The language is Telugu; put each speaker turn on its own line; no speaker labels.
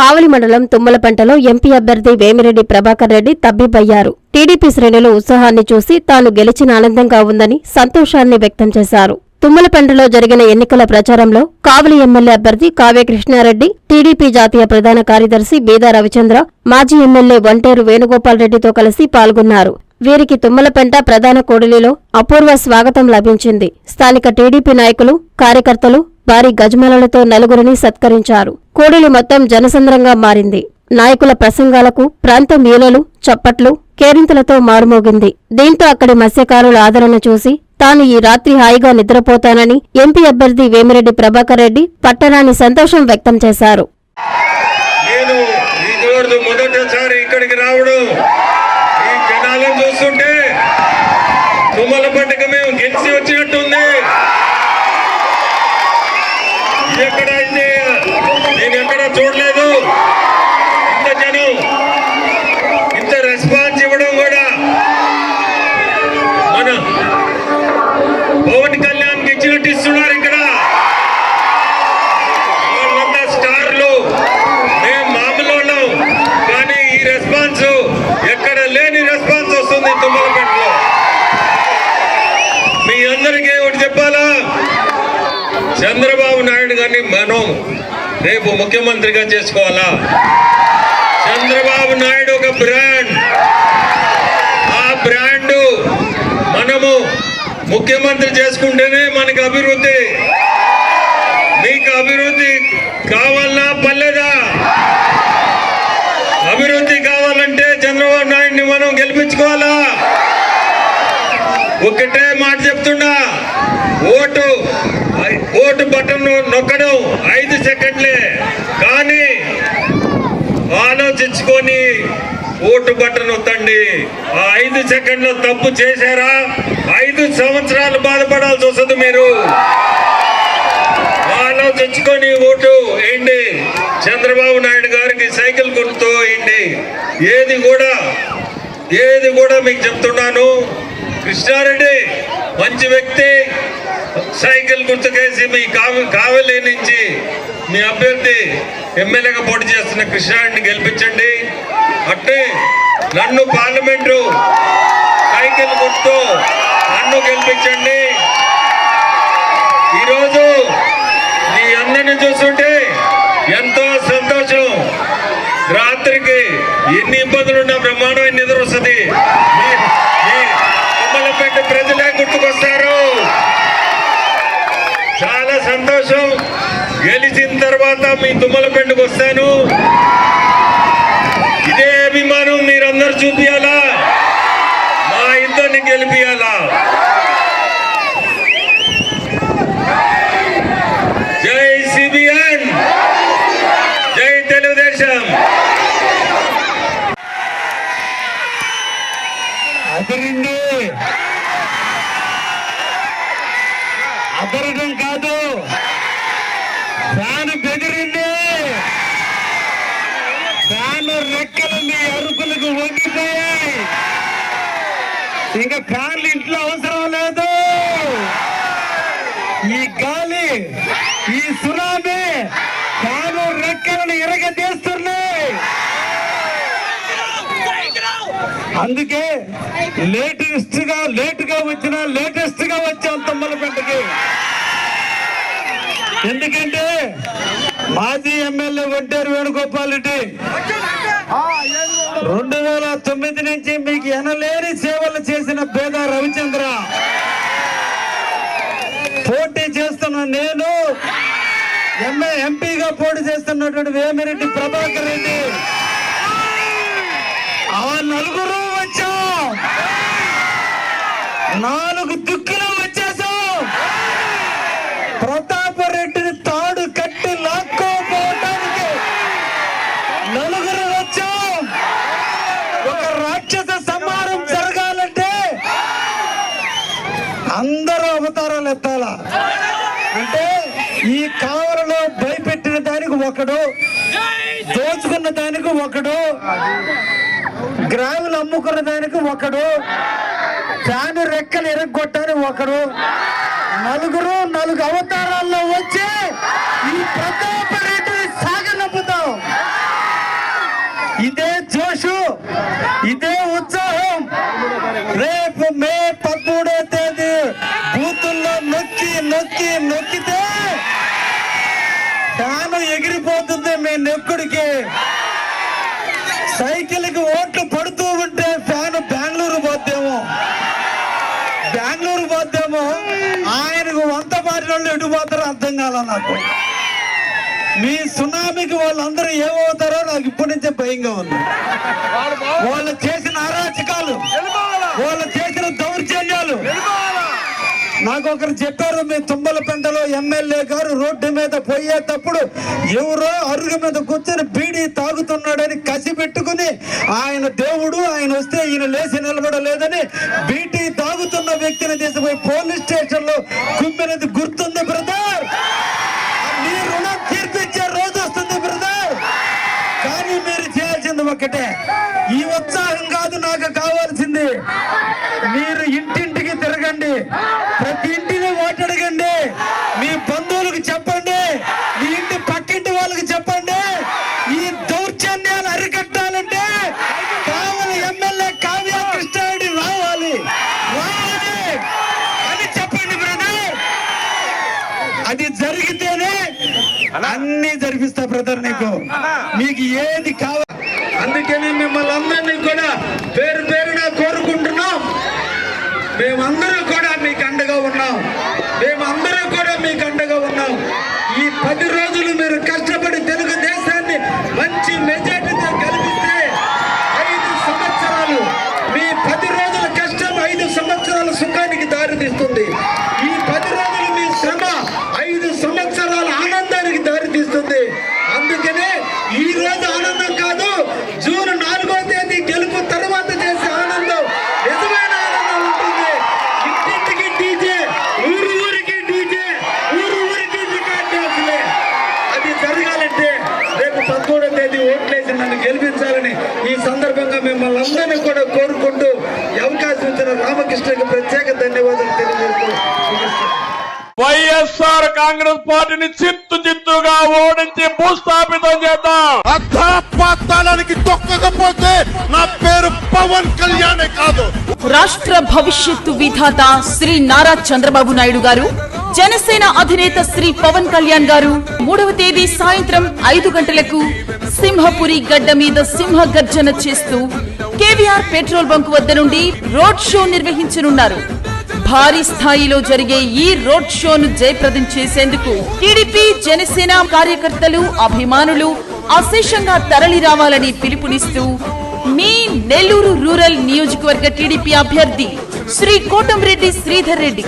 కావలి మండలం తుమ్మలపంటలో ఎంపీ అభ్యర్థి వేమిరెడ్డి ప్రభాకర్ రెడ్డి తబ్బిబ్బయ్యారు. టీడీపీ శ్రేణుల ఉత్సాహాన్ని చూసి తాను గెలిచిన ఆనందంగా ఉందని సంతోషాన్ని వ్యక్తం చేశారు. తుమ్మలపంటలో జరిగిన ఎన్నికల ప్రచారంలో కావలి ఎమ్మెల్యే అభ్యర్థి కావ్య కృష్ణారెడ్డి టీడీపీ జాతీయ ప్రధాన కార్యదర్శి బీదా రవిచంద్ర మాజీ ఎమ్మెల్యే వంటేరు వేణుగోపాల్ రెడ్డితో కలిసి పాల్గొన్నారు. వీరికి తుమ్మలపెంట ప్రధాన కోడలిలో అపూర్వ స్వాగతం లభించింది. స్థానిక టీడీపీ నాయకులు కార్యకర్తలు భారీ గజమాలలతో నలుగురిని సత్కరించారు. కోడలి మొత్తం జనసంద్రంగా మారింది. నాయకుల ప్రసంగాలకు ప్రాంతం ఈలలు చప్పట్లు కేరింతలతో మారుమోగింది. దీంతో అక్కడి మత్స్యకారుల ఆదరణ చూసి తాను ఈ రాత్రి హాయిగా నిద్రపోతానని ఎంపీ అభ్యర్థి వేమిరెడ్డి ప్రభాకర్ రెడ్డి పట్టణాన్ని సంతోషం వ్యక్తం చేశారు.
రేపు ముఖ్యమంత్రిగా చేసుకోవాలా? చంద్రబాబు నాయుడు ఒక బ్రాండ్. ఆ బ్రాండ్ మనము ముఖ్యమంత్రి చేసుకుంటేనే మనకు అభివృద్ధి. మీకు అభివృద్ధి కావాలా పర్లేదా? అభివృద్ధి కావాలంటే చంద్రబాబు నాయుడిని మనం గెలిపించుకోవాలా? ఒకటే మాట చెప్తున్నా ఓటు ఓటు బటన్ నొక్కడం ఐదు సెకండ్లే. కానీ ఆలోచించుకొని ఓటు బటన్ నొత్తండి ఆ ఐదు సెకండ్లో తప్పు చేశారా? ఐదు సంవత్సరాలు బాధపడాల్సి వస్తుంది మీరు. ఆలోచించుకొని ఓటు వేయండి. చంద్రబాబు నాయుడు గారికి సైకిల్ గుర్తు వేయండి. ఏది కూడా ఏది కూడా మీకు చెప్తున్నాను. కృష్ణారెడ్డి మంచి వ్యక్తి. సైకిల్ గుర్తుకేసి మీ కావలి నుంచి మీ అభ్యర్థి ఎమ్మెల్యేగా పోటీ చేస్తున్న కృష్ణారెడ్డిని గెలిపించండి. అట్టే నన్ను పార్లమెంటు సైకిల్ గుర్తు నన్ను గెలిపించండి. ఈరోజు మీ అందరిని చూస్తుంటే ఎంతో సంతోషం. రాత్రికి ఎన్ని ఇబ్బందులు ఉన్నా బ్రహ్మాండమైన నిద్ర వస్తుంది మీ- మీ తుమ్మలపేట ప్రజలే గుర్తుకొస్తారు చాలా సంతోషం గెలిచిన తర్వాత మీ తుమ్మలపేటకు వస్తాను. ఇదే అభిమానం మీరందరూ చూపియాలా? మా ఇద్దరిని గెలిపియాలా? జై సిబిఎన్. జై తెలుగుదేశం.
అదిరింది అదరడం కాదు. ఫ్యాన్ బెదిరింది. ఫ్యాన్ రెక్కలు మీ అరుపులకు వంగిపోయాయి. ఇంకా ఫ్యాన్లు ఇంట్లో అవసరం లేదు. ఈ గాలి ఈ సునామీ ఫ్యాన్ రెక్కలను ఇరగదీస్తున్నాయి. అందుకే లేటెస్ట్గా లేట్గా వచ్చిన లేటెస్ట్గా వచ్చాం తమ్మలపెంటకి ఎందుకంటే మాజీ ఎమ్మెల్యే ఒంటేరు వేణుగోపాల్ రెడ్డి రెండు వేల తొమ్మిది నుంచి మీకు ఎనలేని సేవలు చేసిన పేద రవిచంద్ర. పోటీ చేస్తున్న నేను ఎంఏ ఎంపీగా పోటీ చేస్తున్నటువంటి వేమిరెడ్డి ప్రభాకర్ రెడ్డి. ఆ నలుగురు వచ్చాం. నాలుగు దుక్కులు అవతారం అవతారాలు ఎత్తాల? అంటే ఈ కావలలో భయపెట్టిన దానికి ఒకడు దోచుకున్న దానికి ఒకడు గ్రాములు అమ్ముకున్న దానికి ఒకడు ఫ్యాన్ రెక్కలు ఎరగొట్టని ఒకడు. నలుగురు నలుగు అవతారాల్లో వచ్చి ఈ ప్రతాప నొక్కి నొక్కితే ఫ్యాన్ ఎగిరిపోతుంది మీ నెక్కుడికి సైకిల్కి ఓట్లు పడుతూ ఉంటే ఫ్యాన్ బెంగళూరు పోద్దేమో. బెంగళూరు పోద్దేమో. ఆయనకు వంత పాటిన వాళ్ళు ఎటు పోతారో అర్థం కాల నాకు. మీ సునామీకి వాళ్ళందరూ ఏమవుతారో నాకు ఇప్పటి నుంచే భయంగా ఉంది. వాళ్ళు చేసిన అరాచకాలు వాళ్ళు చేసిన దౌర్జన్యాలు నాకు ఒకరు చెప్పారు మీ తుమ్మలపెంటలో ఎమ్మెల్యే గారు రోడ్డు మీద పోయేటప్పుడు ఎవరో అరుగు మీద కూర్చొని బీడీ తాగుతున్నాడని కసి పెట్టుకుని ఆయన దేవుడు ఆయన వస్తే ఈయన లేచి నిలబడలేదని బీటీ తాగుతున్న వ్యక్తిని తీసుకుపోయి పోలీస్ స్టేషన్లో కుమ్మినది గుర్తుంది బ్రదర్. మీ రుణం తీర్పిచ్చే రోజు వస్తుంది బ్రదర్. కానీ మీరు చేయాల్సింది ఒకటే. ఈ ఉత్సాహం కాదు నాకు కావాల్సింది. మీరు ఇంటింటికి తిరగండి ప్రతి ఇంటిని ఓటడగండి మీ బంధువులకు చెప్పండి మీ ఇంటి పక్కింటి వాళ్ళకి చెప్పండి ఈ దౌర్జన్యాలు అరికట్టాలంటే కావాలి ఎమ్మెల్యే కావ్య కృష్ణారెడ్డి రావాలి రావాలి అని చెప్పండి బ్రదర్ అది జరిగితేనే అన్ని బ్రదర్ నీకు. నీకు ఏది కావాలి అందుకని మిమ్మల్ని అందరినీ కూడా పేరు పేరున కోరుకుంటున్నాం. మేమందరం కూడా మీకు అండగా ఉన్నాం. మేమందరూ కూడా మీకు అండగా ఉన్నాం. ఈ పది రోజులు మీరు కష్టపడి తెలుగుదేశాన్ని మంచి మెజార్టీతో గెలిపిస్తే ఐదు సంవత్సరాలు మీ పది రోజుల కష్టం ఐదు సంవత్సరాల సుఖానికి దారితీస్తుంది ఈ పది రోజులు మీ శ్రమ ఐదు సంవత్సరాల ఆనందానికి దారితీస్తుంది అందుకనే ఈ రోజు ఆనందం కాదు జూన్ నాలుగో తేదీ గెలుపు తర్వాత చేసే ఆనందం నిజమైన ఆనందం ఉంటుంది ఇంటింటికి డీజే ఊరు ఊరికి డీజే ఊరు ఊరికి రికార్డ్ డాన్సులే అది జరగాలంటే రేపు పదమూడో తేదీ ఓట్లేసి నన్ను గెలిపించాలని ఈ సందర్భంగా మిమ్మల్ని అందరినీ కూడా కోరుకుంటూ అవకాశం ఇచ్చిన రామకృష్ణకి ప్రత్యేక ధన్యవాదాలు తెలియజేస్తూ.
వైఎస్ఆర్ కాంగ్రెస్ పార్టీని చిత్తు చిత్తుగా ఓడించి భూస్థాపితం చేద్దాం
తొక్కకపోతే నా పేరు పవన్ కళ్యాణే కాదు
రాష్ట్ర భవిష్యత్తు విధాత శ్రీ నారా చంద్రబాబు నాయుడు గారు జనసేన అధినేత శ్రీ పవన్ కళ్యాణ్ గారు మూడవ తేదీ సాయంత్రం ఐదు గంటలకు సింహపురి గడ్డ మీద సింహ గర్జన చేస్తూ కేవీఆర్ పెట్రోల్ బంక్ వద్ద నుండి రోడ్ షో నిర్వహించనున్నారు. భారీ స్థాయిలో జరిగే ఈ రోడ్ షోను జయప్రదం చేసేందుకు టీడీపీ జనసేన కార్యకర్తలు అభిమానులు అశేషంగా తరలి రావాలని పిలుపునిస్తూ మీ నెల్లూరు రూరల్ నియోజకవర్గ టీడీపీ అభ్యర్థి శ్రీ కోటంరెడ్డి శ్రీధర్ రెడ్డి.